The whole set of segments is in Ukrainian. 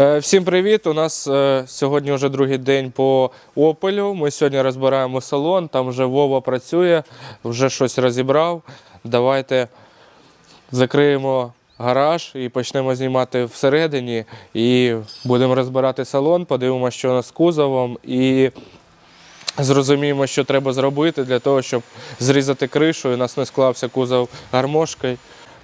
Е, всім привіт! У нас е, сьогодні вже другий день по Опелю. Ми сьогодні розбираємо салон, там вже Вова працює, вже щось розібрав. Давайте закриємо гараж і почнемо знімати всередині. І будемо розбирати салон, подивимося, що у нас з кузовом. І зрозуміємо, що треба зробити для того, щоб зрізати кришу і у нас не склався кузов гармошкою.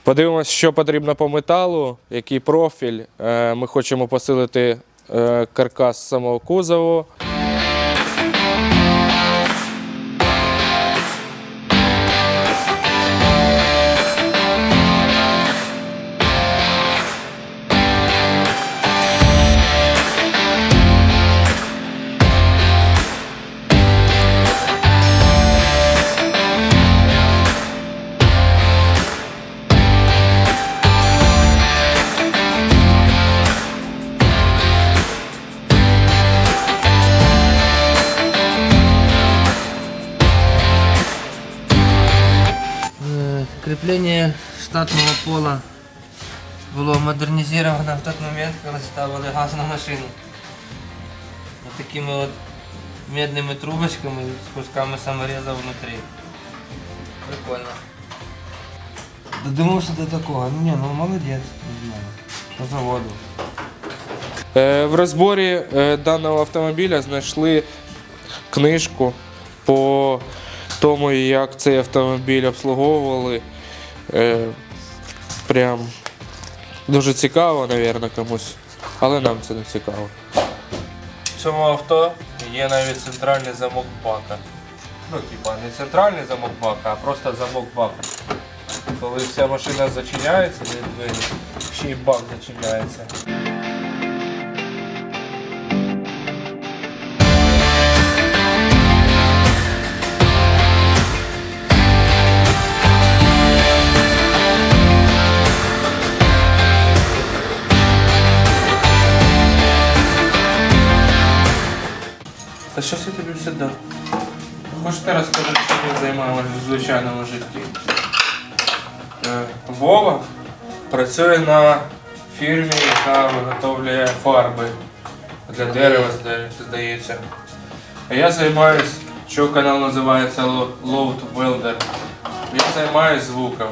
Подивимось, що потрібно по металу, який профіль. Е, Ми хочемо посилити е, каркас самого кузову. Крепление штатного пола было модернизировано в тот момент, когда ставили газ на машину. Вот такими вот медными трубочками с кусками самореза внутри. Прикольно. Додумався до такого. Ну не, ну молодець. По заводу. Е, В розборі е, даного автомобіля знайшли книжку по тому, як цей автомобіль обслуговували. Е, Прям дуже цікаво, мабуть, комусь, але нам це не цікаво. В цьому авто є навіть центральний замок бака. Ну, типа, не центральний замок бака, а просто замок бака. Коли вся машина зачиняється, ще й бак зачиняється. Та щось я тобі все дав. Хочеш ти розкажи, що ми займаємося в звичайному житті? Е, Вова працює на фірмі, яка виготовлює фарби для дерева, здається. А я займаюсь, що канал називається Lo- Load Welder. Я займаюсь звуком.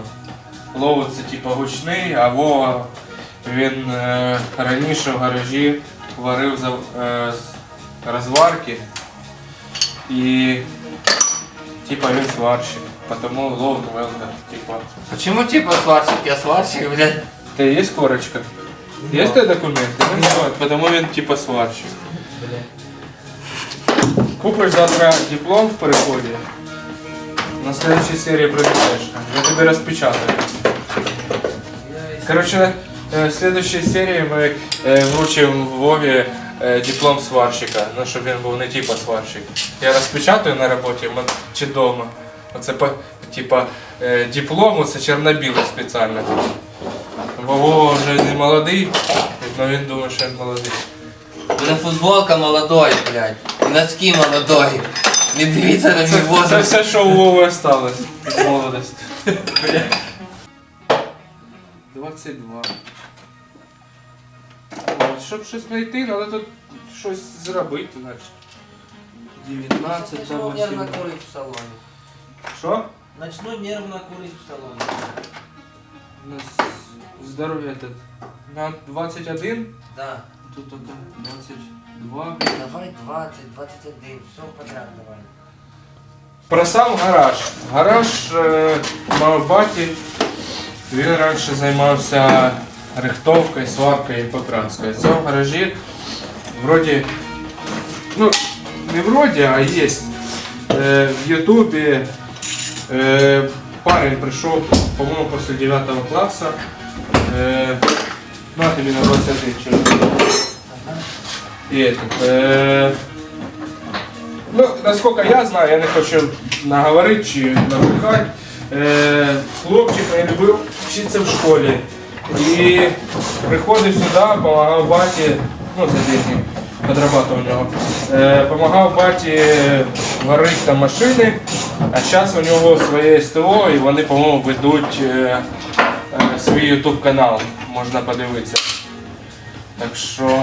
Load це типу гучний, а Вова він е, раніше в гаражі варив за, е, з- розварки. І типа він сварщик. Потому load welder, типа. Почему типа сварщик? Я сварщик, блядь. Ты есть корочка? Есть у тебя документы? Ну, вот, потому він типа сварщик. Купиш завтра диплом в переході. На следующей серии принесешь. Я тебе распечатаю. Короче, э, в следующей серии ми э, вручимо Вові э, диплом сварщика, ну, щоб він був не типа сварщик. Я розпечатаю на роботі чи вдома. Оце по- типа е, диплом, це чорно-білий спеціально. Бо Вова вже не молодий, але він думає, що він молодий. У мене футболка молодой, блядь. І носки молодой. Не дивіться на мій Це, це все, що у Вови осталось від молодості. 22. Щоб щось знайти, треба тут щось зробити, значить. 19 та Начну нервно 18. курить в салоні. Що? Начну нервно курить в салоні. У нас здоров'я тут. На 21, Да. тут тільки 22. Давай 20, 21, все подряд давай. Про сам гараж. Гараж е, мав баті. Він раніше займався рихтовкою, сваркою і покраскою. В цьому гаражі вроді, ну, не вроді, а є. Е, в Ютубі е, парень прийшов, по-моєму, після 9 класу. Е, на тобі на 21 чоловік. І, е, Ну, насколько я знаю, я не хочу наговорити чи набрехати. Е, хлопчик не любив вчитися в школі. І приходив сюди, допомагав баті, ну, за деньги, подрабатував у нього. Е, помагав баті варити там машини, а зараз у нього своє СТО і вони, по-моєму, ведуть е, е, свій YouTube канал, можна подивитися. Так що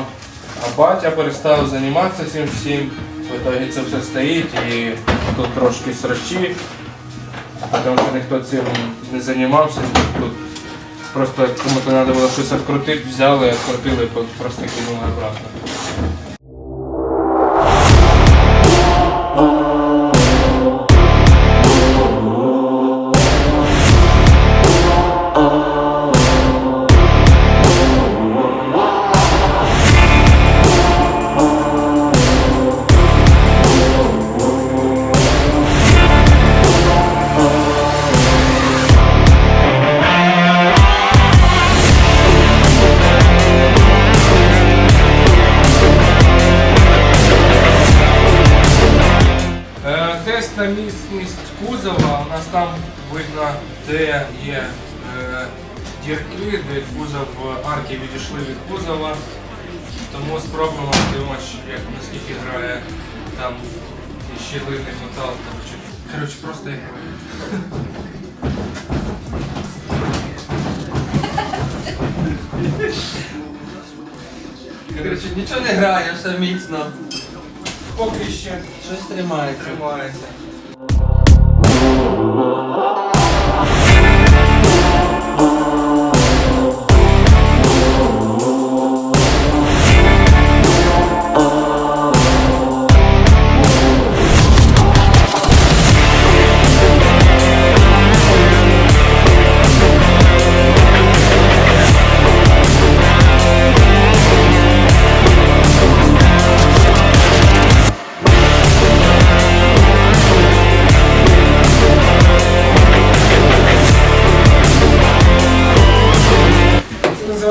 А батя перестав займатися цим всім. В итоге це все стоїть і тут трошки срачі, тому що ніхто цим не займався. Просто кому-то треба було щось відкрутити, взяли, відкрутили, просто кинули обратно. Міцність кузова. У нас там видно, де є е, дірки, де кузов арки відійшли від кузова. Тому спробуємо подивимось, як наскільки грає там ці щілини метал. Коротше, коротше просто як. Коротше, нічого не грає, все міцно. Поки ще Щось тримається. тримається.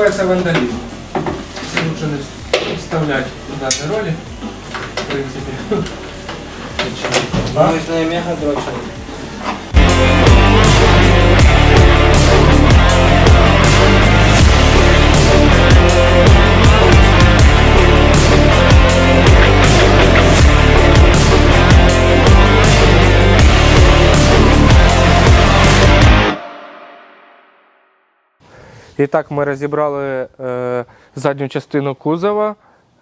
Називається вандалізм. Це лучше не вставляти в ролі. В принципі. Навіть не мега дрочити. І так ми розібрали е, задню частину кузова,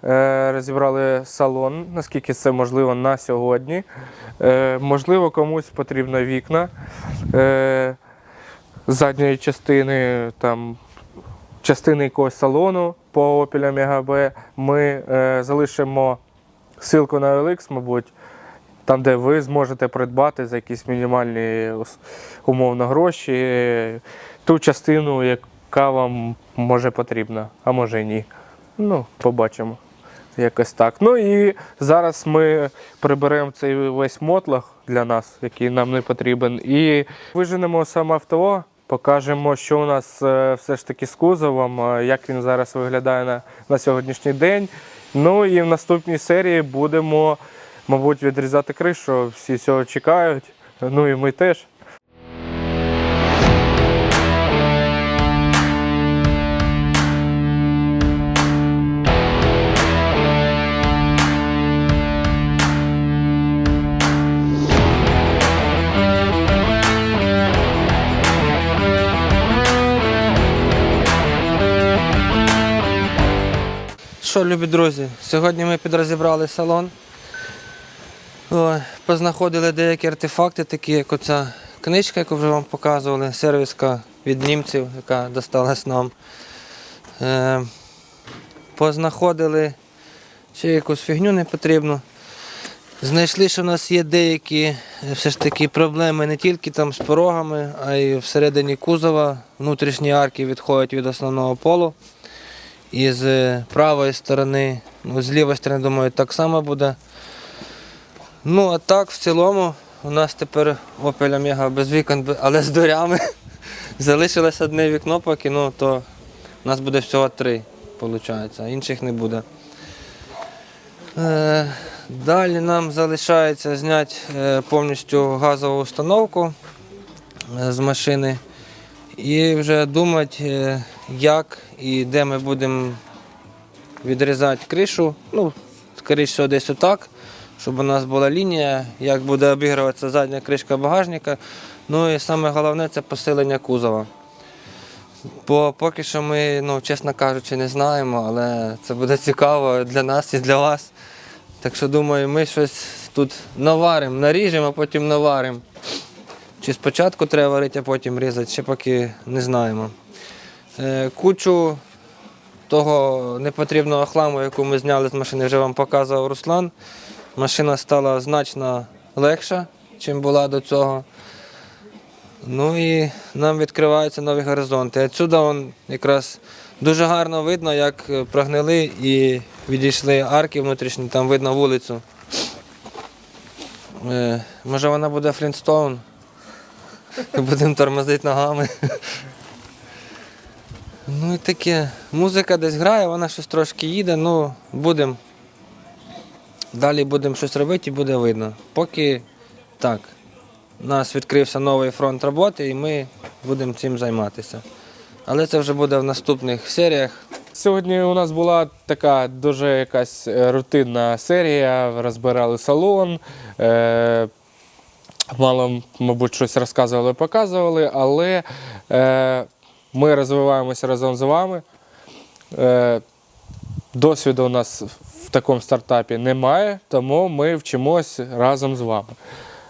е, розібрали салон, наскільки це можливо на сьогодні. Е, можливо, комусь потрібно вікна е, задньої частини, там, частини якогось салону по Opel Omega B. Ми е, залишимо ссылку на OLX, мабуть. Там, де ви зможете придбати за якісь мінімальні умовно гроші ту частину, яка вам може потрібна, а може і ні. Ну, побачимо. Якось так. Ну і зараз ми приберемо цей весь мотлах для нас, який нам не потрібен, і виженемо саме авто, покажемо, що у нас е, все ж таки з кузовом, е, як він зараз виглядає на, на сьогоднішній день. Ну і в наступній серії будемо, мабуть, відрізати кришу. Всі цього чекають. Ну і ми теж. Що, любі друзі, сьогодні ми підрозібрали салон. Познаходили деякі артефакти, такі як оця книжка, яку вже вам показували, сервіска від німців, яка досталась нам. Е, познаходили ще якусь фігню непотрібну. Знайшли, що в нас є деякі е, все ж таки проблеми не тільки там з порогами, а й всередині кузова. Внутрішні арки відходять від основного полу. І з правої сторони, ну, з лівої сторони, думаю, так само буде. Ну, а так, в цілому, у нас тепер Opel Omega без вікон, але з дверями. Залишилось одне вікно поки, ну, то у нас буде всього три, виходить, інших не буде. Е, далі нам залишається зняти е, повністю газову установку е, з машини. І вже думати, як і де ми будемо відрізати кришу. Ну, скоріше всього, десь отак, щоб у нас була лінія, як буде обігруватися задня кришка багажника. Ну і саме головне це посилення кузова. Бо поки що ми, ну, чесно кажучи, не знаємо, але це буде цікаво для нас і для вас. Так що думаю, ми щось тут наваримо, наріжемо, а потім наваримо. Чи спочатку треба варити, а потім різати, ще поки не знаємо. Е, кучу того непотрібного хламу, яку ми зняли з машини, вже вам показував Руслан. Машина стала значно легша, ніж була до цього. Ну і нам відкриваються нові горизонти. Отсюди он якраз дуже гарно видно, як е, прогнили і відійшли арки внутрішні, там видно вулицю. Е, може вона буде Флінстоун. Будемо тормозити ногами. Ну і таке. Музика десь грає, вона щось трошки їде, ну будемо. Далі будемо щось робити і буде видно. Поки так. У нас відкрився новий фронт роботи і ми будемо цим займатися. Але це вже буде в наступних серіях. Сьогодні у нас була така дуже якась е, рутинна серія. Розбирали салон. Е, мало, мабуть, щось розказували, показували, але е, ми розвиваємося разом з вами. Е, досвіду у нас в такому стартапі немає, тому ми вчимось разом з вами.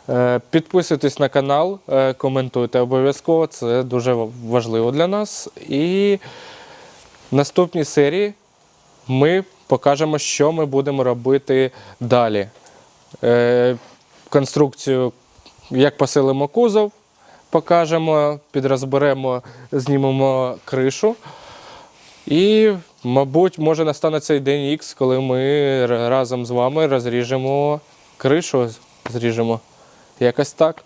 Е, Підписуйтесь на канал, е, коментуйте обов'язково, це дуже важливо для нас. І в наступній серії ми покажемо, що ми будемо робити далі. Конструкцію, як посилимо кузов, покажемо, підрозберемо, знімемо кришу. І, мабуть, може настане цей день X, коли ми разом з вами розріжемо кришу, зріжемо. Якось так.